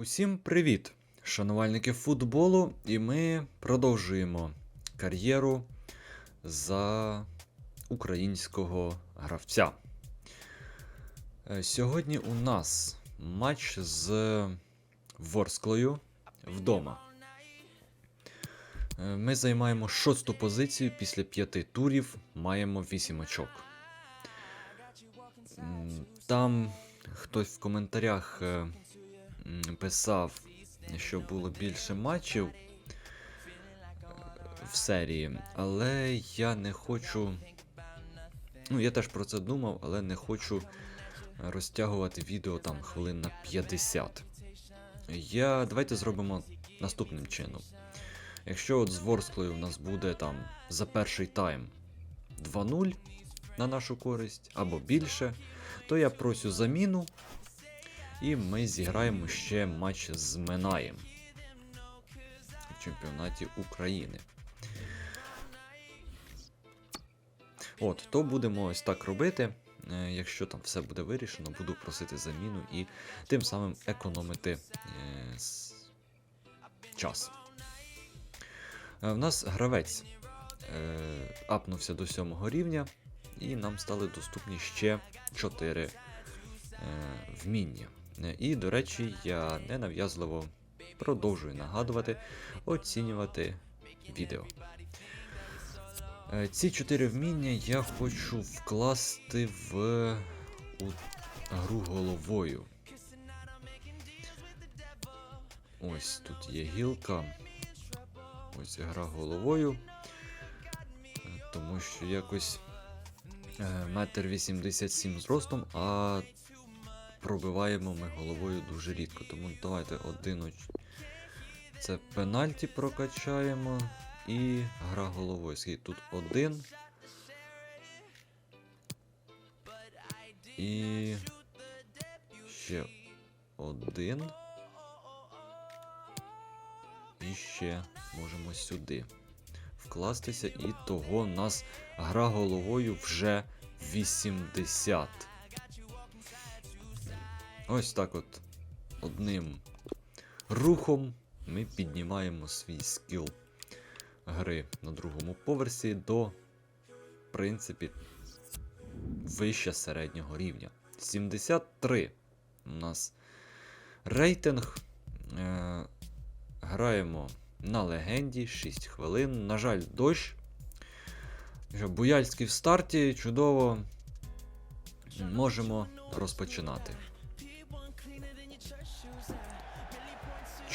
Усім привіт, шанувальники футболу, і ми продовжуємо кар'єру за українського гравця. Е, Сьогодні у нас матч з Ворсклою вдома. Е, Ми займаємо шосту позицію після п'яти турів, маємо вісім очок. Там хтось в коментарях е, писав, що було більше матчів е, в серії, але я не хочу. Ну, я теж про це думав, але не хочу розтягувати відео там хвилин на 50. Я давайте зробимо наступним чином. Якщо от з Ворсклою в нас буде там за перший тайм 2-0 на нашу користь або більше, то я просю заміну, і ми зіграємо ще матч з Минаєм в чемпіонаті України. От, то будемо ось так робити. Е, Якщо там все буде вирішено, буду просити заміну і тим самим економити е, час. Е, В нас гравець апнувся до 7 рівня, і нам стали доступні ще 4 е, вміння. Е, І, до речі, я ненав'язливо продовжую нагадувати, оцінювати відео. Е, Ці чотири вміння я хочу вкласти в у гру головою. Ось тут є гілка. Ось гра головою. Е, Тому що якось е, метр 87 зростом, а пробиваємо ми головою дуже рідко. Тому давайте один. Це пенальті прокачаємо. І гра головою. Скільки тут один. І ще один. І ще можемо сюди вкластися. І того у нас гра головою вже 80. Ось так от одним рухом ми піднімаємо свій скіл гри на другому поверсі до, в принципі, вище середнього рівня. 73 у нас рейтинг. Е, граємо на легенді 6 хвилин. На жаль, дощ. Буяльський в старті, чудово. Можемо розпочинати.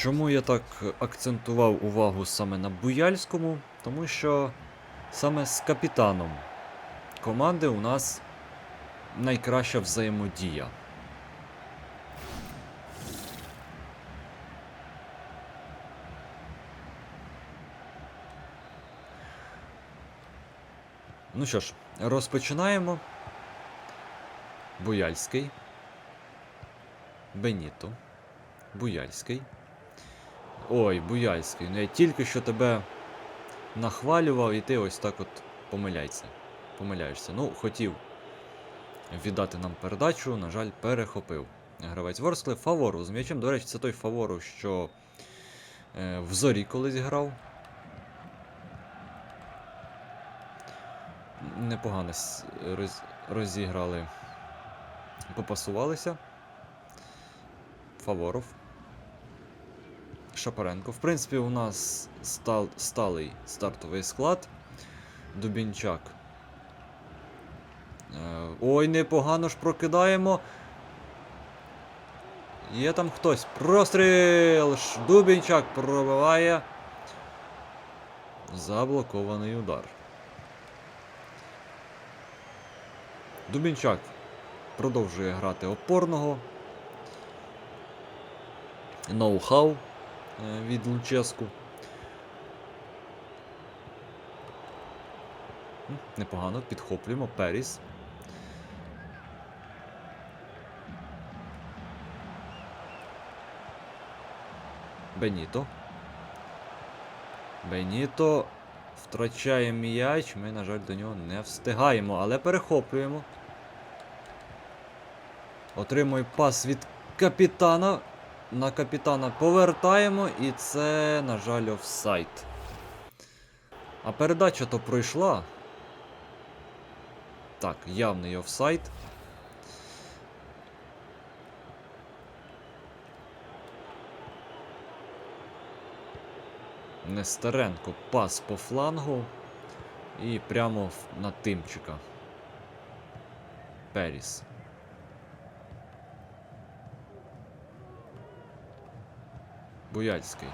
Чому я так акцентував увагу саме на Буяльському? Тому що саме з капітаном команди у нас найкраща взаємодія. Ну що ж, розпочинаємо. Буяльський. Беніто. Буяльський. Ой, Буяльський, ну я тільки що тебе нахвалював, і ти ось так от помиляйся. Помиляєшся. Ну, хотів віддати нам передачу, на жаль, перехопив. Гравець Ворскли. Фавору з м'ячем. До речі, це той фавору, що е, в зорі колись грав. Непогано роз, розіграли. Попасувалися. Фаворов. Шапаренко. В принципі, у нас стал, сталий стартовий склад. Дубінчак. Е, ой, непогано ж прокидаємо. Є там хтось. Простріл! Дубінчак пробиває. Заблокований удар. Дубінчак продовжує грати опорного. Ноу-хау від Луческу. Непогано, підхоплюємо. Періс. Беніто. Беніто втрачає м'яч. Ми, на жаль, до нього не встигаємо, але перехоплюємо. Отримує пас від капітана. На капітана повертаємо, і це, на жаль, офсайд. А передача то пройшла. Так, явний офсайд. Нестеренко пас по флангу. І прямо на Тимчика. Періс. Буяльський.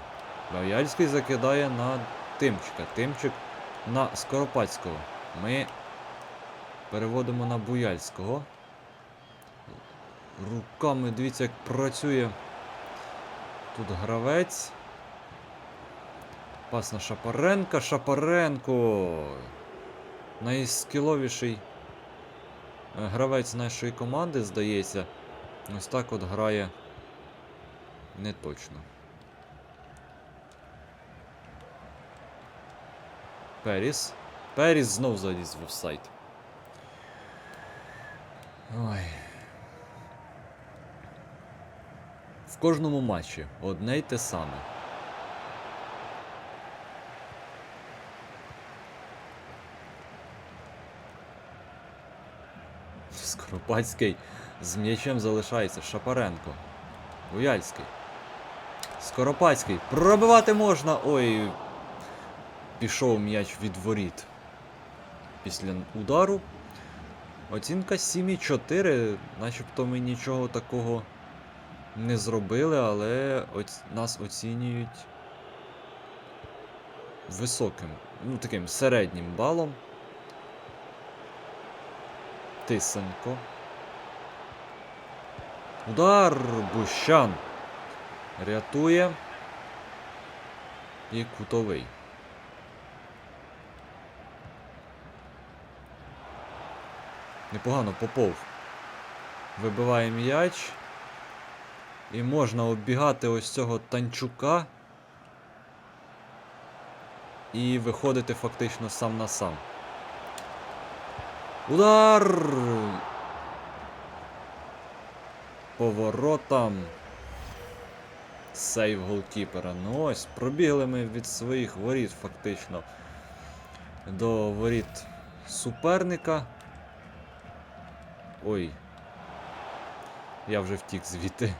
Буяльський закидає на Тимчика. Тимчик на Скоропадського. Ми переводимо на Буяльського. Руками, дивіться, як працює тут гравець. Пас на Шапаренка. Шапаренко. Найскіловіший е, гравець нашої команди, здається. Ось так от грає не точно. Періс. Періс знов заліз в офсайд. Ой. В кожному матчі одне й те саме. Скоропадський з м'ячем залишається. Шапаренко. Буяльський. Скоропадський. Пробивати можна. Ой. Пішов м'яч від воріт. Після удару. Оцінка 7,4. Начебто ми нічого такого не зробили, але оц... нас оцінюють високим, ну таким середнім балом. Тисенко. Удар Бущан. Рятує. І кутовий. Непогано Попов. Вибиває м'яч. І можна оббігати ось цього танчука. І виходити фактично сам на сам. Удар! Поворотом. Сейв голкіпера. Ну ось, пробігли ми від своїх воріт фактично до воріт суперника. Ой. Я вже втік звідти.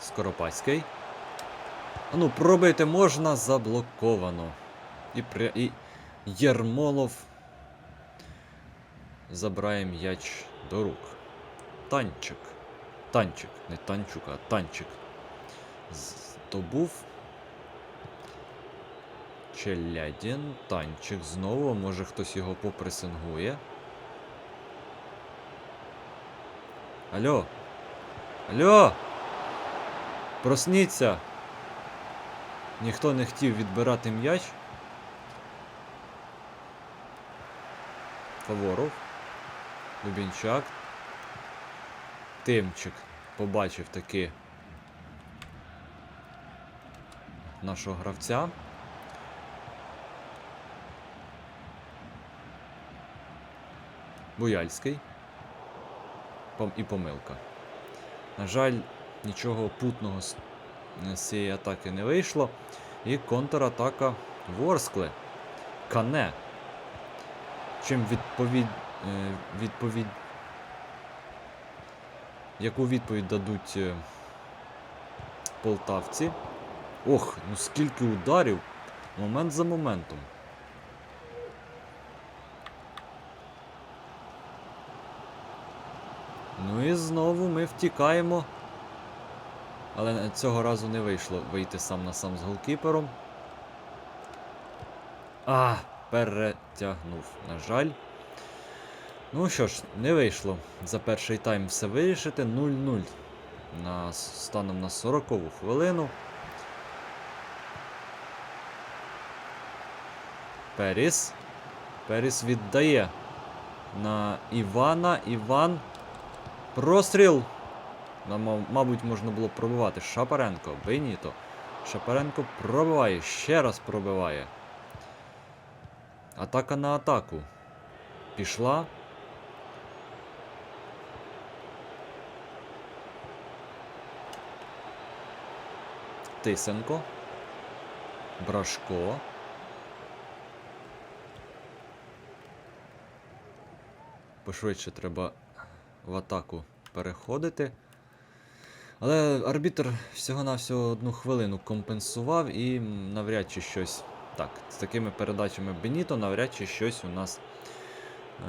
Скоропадський. Ну, пробити можна, заблоковано. І, пря... і Єрмолов забирає м'яч до рук. Танчик. Танчик, не танчук, а танчик. Здобув. Челядін, танчик знову, може хтось його попресингує. Алло. Алло! Просніться! Ніхто не хотів відбирати м'яч. Фаворов. Дубінчак. Тимчик побачив таки нашого гравця. Буяльський. І помилка. На жаль, нічого путного з цієї атаки не вийшло. І контратака Ворскле. Кане. Чим відповідь. е, відповідь. Яку відповідь дадуть е, полтавці? Ох, ну скільки ударів. Момент за моментом. Ну і знову ми втікаємо. Але цього разу не вийшло вийти сам на сам з голкіпером. А, перетягнув, на жаль. Ну що ж, не вийшло за перший тайм все вирішити. 0-0 на, станом на 40-ву хвилину. Періс. Періс віддає на Івана. Іван. Простріл. Нам, мабуть, можна було пробивати. Шапаренко, Беніто. Шапаренко пробиває, ще раз пробиває. Атака на атаку. Пішла. Тисенко. Брашко. Пошвидше треба в атаку переходити. Але арбітр всього-навсього одну хвилину компенсував і навряд чи щось. Так, з такими передачами Беніто навряд чи щось у нас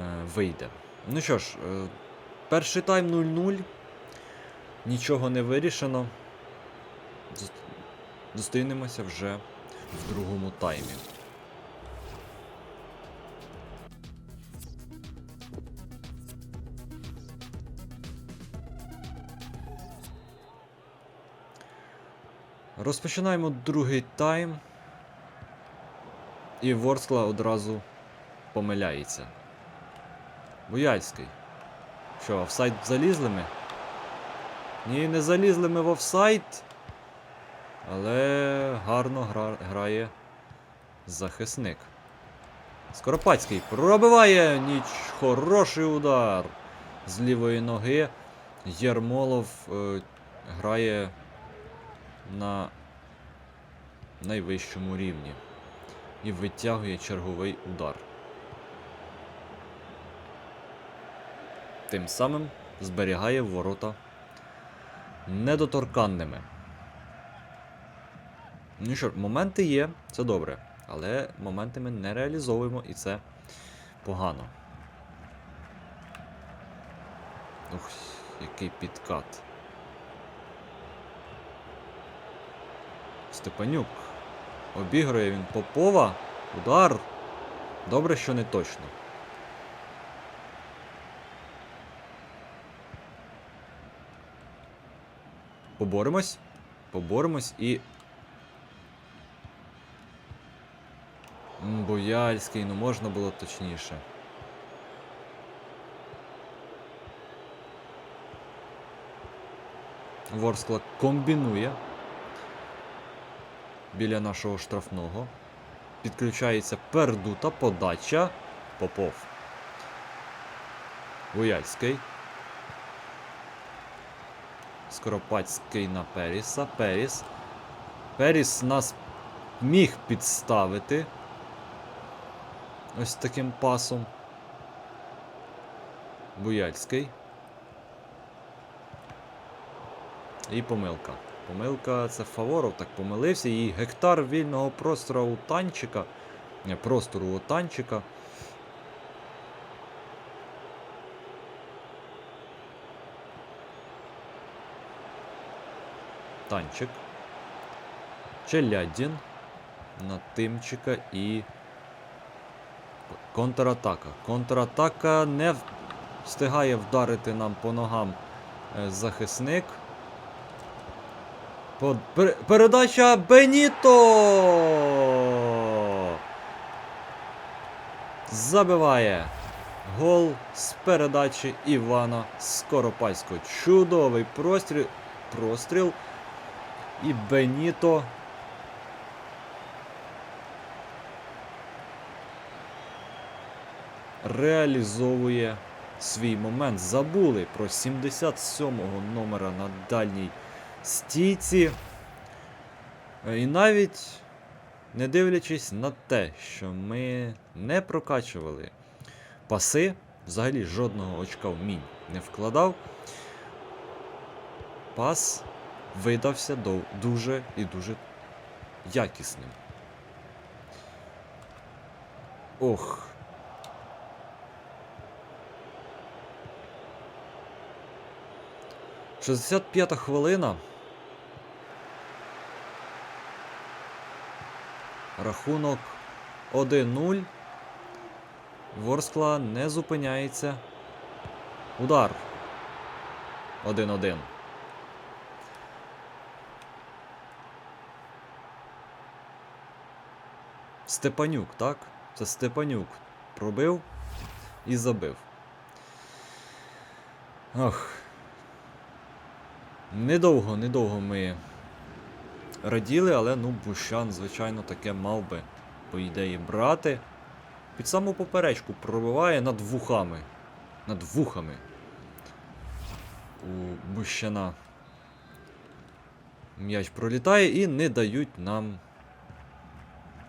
е, вийде. Ну що ж, е, перший тайм 0-0. Нічого не вирішено. Зус- Зустрінемося вже в другому таймі. Розпочинаємо другий тайм. І Ворскла одразу помиляється. Буяльський. Що, офсайд залізли ми? Ні, не залізли ми в офсайд. Але гарно гра... грає захисник. Скоропадський пробиває ніч. Хороший удар. З лівої ноги. Єрмолов е, грає на найвищому рівні і витягує черговий удар. Тим самим зберігає ворота недоторканними. Ну що, моменти є, це добре, але моменти ми не реалізовуємо і це погано. Ух, який підкат. Степанюк. Обігрує він Попова. Удар. Добре, що не точно. Поборемось. Поборемось і. Бояльський, ну можна було точніше. Ворскла комбінує біля нашого штрафного. Підключається пердута подача. Попов. Буяльський. Скоропадський на Періса. Періс. Періс нас міг підставити. Ось таким пасом. Буяльський. І помилка. Помилка це Фаворов так помилився. І гектар вільного простору у танчика. Не, простору у танчика. Танчик. Челядін. На Тимчика і. Контратака. Контратака не встигає вдарити нам по ногам е, захисник. Передача Беніто! Забиває гол з передачі Івана Скоропадського. Чудовий простріл. Простріл. І Беніто. Реалізовує свій момент. Забули про 77-го номера на дальній стійці. Е, І навіть не дивлячись на те, що ми не прокачували паси, взагалі жодного очка в мінь не вкладав, пас видався дуже і дуже якісним. Ох. Шістдесят п'ята хвилина. Рахунок 1-0. Ворскла не зупиняється. Удар. 1-1. Степанюк, так? Це Степанюк пробив і забив. Ох. Недовго, недовго ми раділи, але ну Бущан, звичайно, таке мав би, по ідеї, брати. Під саму поперечку пробиває над вухами. Над вухами. У Бущана. М'яч пролітає і не дають нам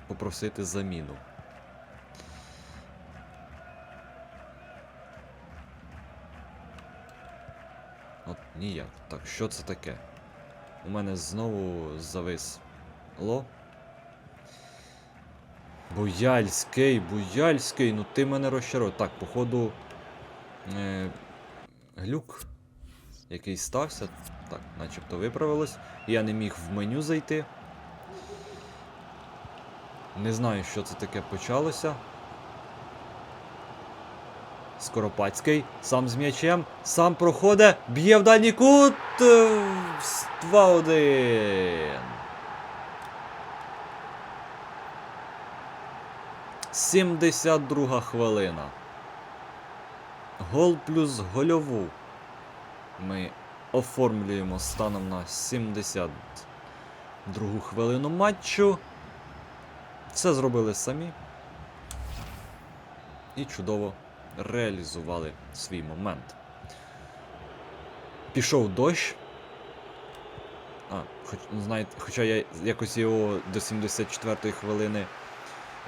попросити заміну. От ніяк. Так, що це таке? У мене знову завис ло. Буяльський, Буяльський, ну ти мене розчарує. Так, походу. Е, глюк, який стався. Так, начебто виправилось. Я не міг в меню зайти. Не знаю, що це таке почалося. Скоропадський, сам з м'ячем, сам проходить, б'є в дальній кут. е, 2-1. 72 хвилина. Гол плюс гольову. Ми оформлюємо станом на 72 хвилину матчу. Все зробили самі. І чудово реалізували свій момент. Пішов дощ. А, хоч, ну, знаєте, хоча я якось його до 74-ї хвилини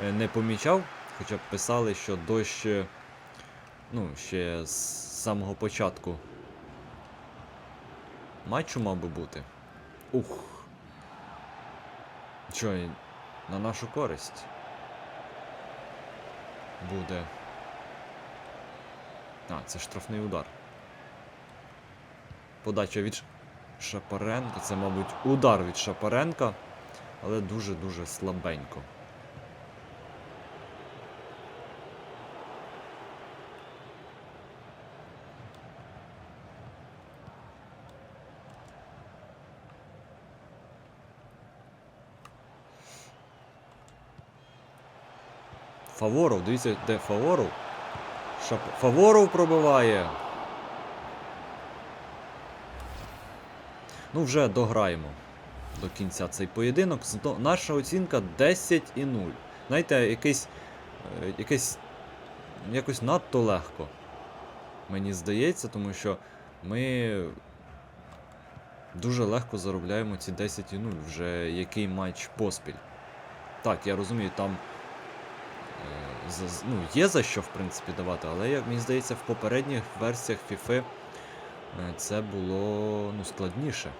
е, не помічав, хоча б писали, що дощ е, ну, ще з самого початку матчу мав би бути. Ух. Що, на нашу користь буде. А, це штрафний удар. Подача від Шапаренка. Це, мабуть, удар від Шапаренка, але дуже-дуже слабенько. Фаворов, дивіться, де Фаворов. Шап... Фаворов пробиває. Ну, вже дограємо до кінця цей поєдинок. Наша оцінка 10 і 0. Знаєте, якийсь. е, якийсь. Якось надто легко. Мені здається, тому що ми дуже легко заробляємо ці 10 і 0 вже який матч поспіль. Так, я розумію, там ну, є за що, в принципі, давати, але як мені здається, в попередніх версіях FIFA е, це було ну, складніше.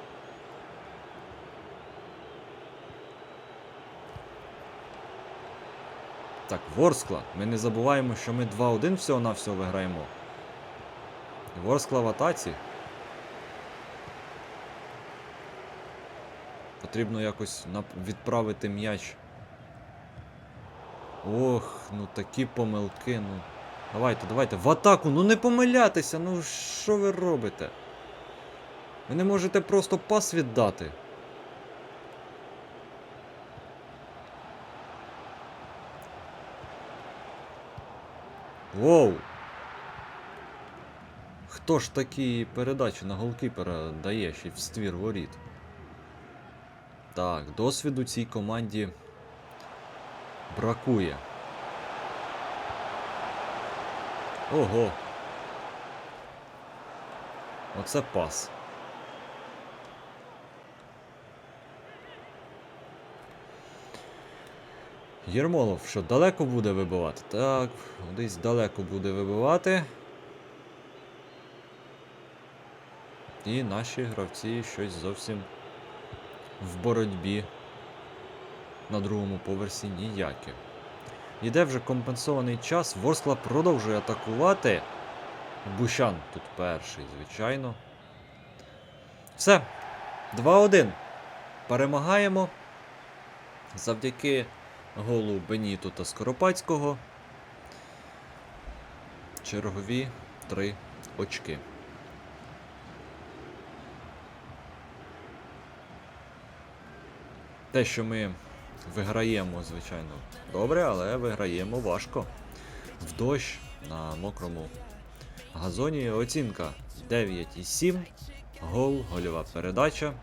Так, Ворскла. Ми не забуваємо, що ми 2-1 всього-навсього виграємо. Ворскла в атаці. Потрібно якось відправити м'яч Ох, ну такі помилки, ну. Давайте, давайте, в атаку, ну не помилятися, ну що ви робите? Ви не можете просто пас віддати. Воу! Хто ж такі передачі на голкіпера дає ще в ствір воріт? Так, досвіду цій команді бракує. Ого. Оце пас. Єрмолов, що далеко буде вибивати? Так, десь далеко буде вибивати. І наші гравці щось зовсім в боротьбі на другому поверсі ніякі. Йде вже компенсований час. Ворскла продовжує атакувати. Бущан тут перший, звичайно. Все. 2-1. Перемагаємо. Завдяки голу Беніту та Скоропадського. Чергові 3 очки. Те, що ми виграємо, звичайно, добре, але виграємо важко. В дощ на мокрому газоні. Оцінка 9,7. Гол, гольова передача.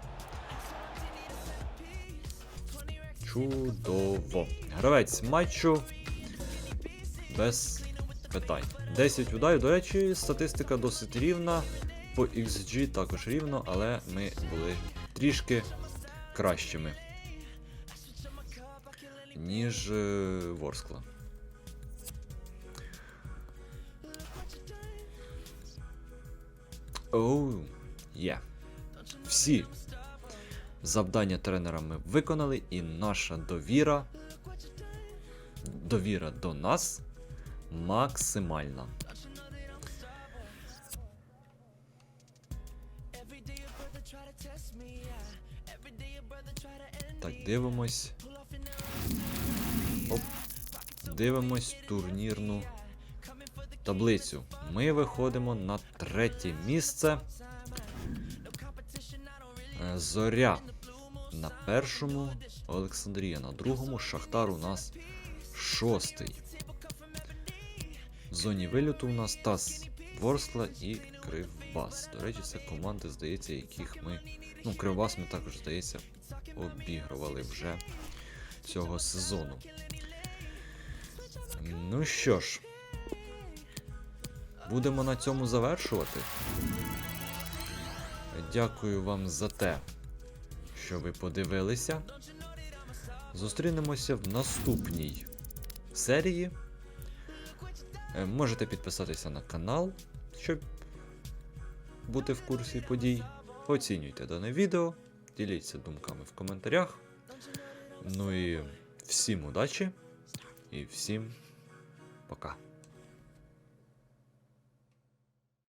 Чудово. Гравець матчу без питань. 10 ударів. До речі, статистика досить рівна. По XG також рівно, але ми були трішки кращими. Ніж е, Ворскла. Оу, є. Всі завдання тренера ми виконали, і наша довіра. Довіра до нас максимальна. Так, дивимось. Оп. Дивимось турнірну таблицю. Ми виходимо на третє місце. Е, Зоря на першому, Олександрія на другому, Шахтар у нас шостий. В зоні виліту у нас Тас Ворскла і Кривбас. До речі, це команди, здається, яких ми. Ну, Кривбас ми також, здається, обігрували вже цього сезону. Ну що ж, будемо на цьому завершувати. Дякую вам за те, що ви подивилися. Зустрінемося в наступній серії. Е, Можете підписатися на канал, щоб бути в курсі подій. Оцінюйте дане відео, діліться думками в коментарях. Ну і всім удачі і всім пока.